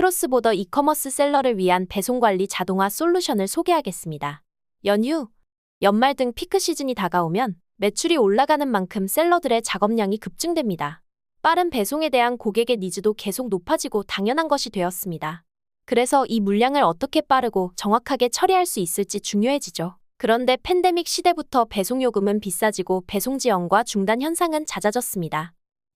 크로스보더 이커머스 셀러를 위한 배송 관리 자동화 솔루션을 소개하겠습니다. 연휴, 연말 등 피크 시즌이 다가오면 매출이 올라가는 만큼 셀러들의 작업량이 급증됩니다. 빠른 배송에 대한 고객의 니즈도 계속 높아지고 당연한 것이 되었습니다. 그래서 이 물량을 어떻게 빠르고 정확하게 처리할 수 있을지 중요해지죠. 그런데 팬데믹 시대부터 배송 요금은 비싸지고 배송 지연과 중단 현상은 잦아졌습니다.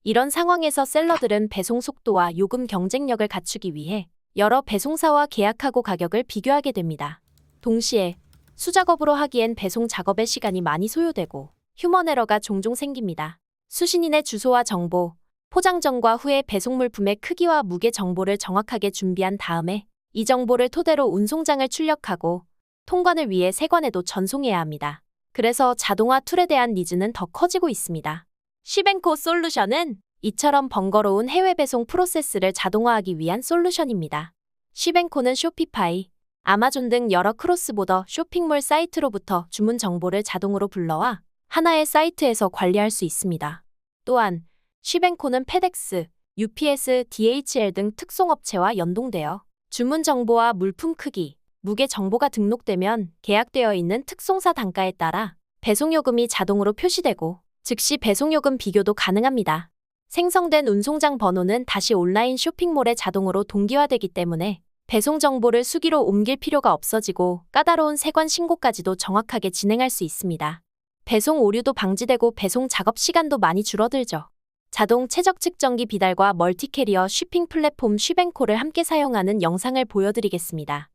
이런 상황에서 셀러들은 배송 속도와 요금 경쟁력을 갖추기 위해 여러 배송사와 계약하고 가격을 비교하게 됩니다. 동시에 수작업으로 하기엔 배송 작업의 시간이 많이 소요되고 휴먼 에러가 종종 생깁니다. 수신인의 주소와 정보, 포장 전과 후의 배송 물품의 크기와 무게 정보를 정확하게 준비한 다음에 이 정보를 토대로 운송장을 출력하고 통관을 위해 세관에도 전송해야 합니다. 그래서 자동화 툴에 대한 니즈는 더 커지고 있습니다. 시벤코 솔루션은 이처럼 번거로운 해외 배송 프로세스를 자동화하기 위한 솔루션입니다. 시벤코는 쇼피파이, 아마존 등 여러 크로스보더 쇼핑몰 사이트로부터 주문 정보를 자동으로 불러와 하나의 사이트에서 관리할 수 있습니다. 또한 시벤코는 페덱스, UPS, DHL 등 특송업체와 연동되어 주문 정보와 물품 크기, 무게 정보가 등록되면 계약되어 있는 특송사 단가에 따라 배송요금이 자동으로 표시되고 즉시 배송요금 비교도 가능합니다. 생성된 운송장 번호는 다시 온라인 쇼핑몰에 자동으로 동기화되기 때문에 배송 정보를 수기로 옮길 필요가 없어지고 까다로운 세관 신고까지도 정확하게 진행할 수 있습니다. 배송 오류도 방지되고 배송 작업 시간도 많이 줄어들죠. 자동 최적 측정기 비달과 멀티캐리어 쉬핑 플랫폼 쉬뱅코를 함께 사용하는 영상을 보여드리겠습니다.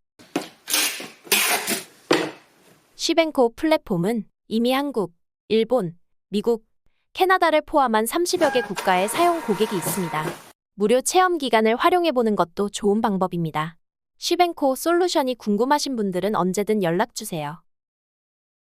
쉬뱅코 플랫폼은 이미 한국, 일본, 미국, 캐나다를 포함한 30여 개 국가에 사용 고객이 있습니다. 무료 체험 기간을 활용해 보는 것도 좋은 방법입니다. 쉬뱅코 솔루션이 궁금하신 분들은 언제든 연락 주세요.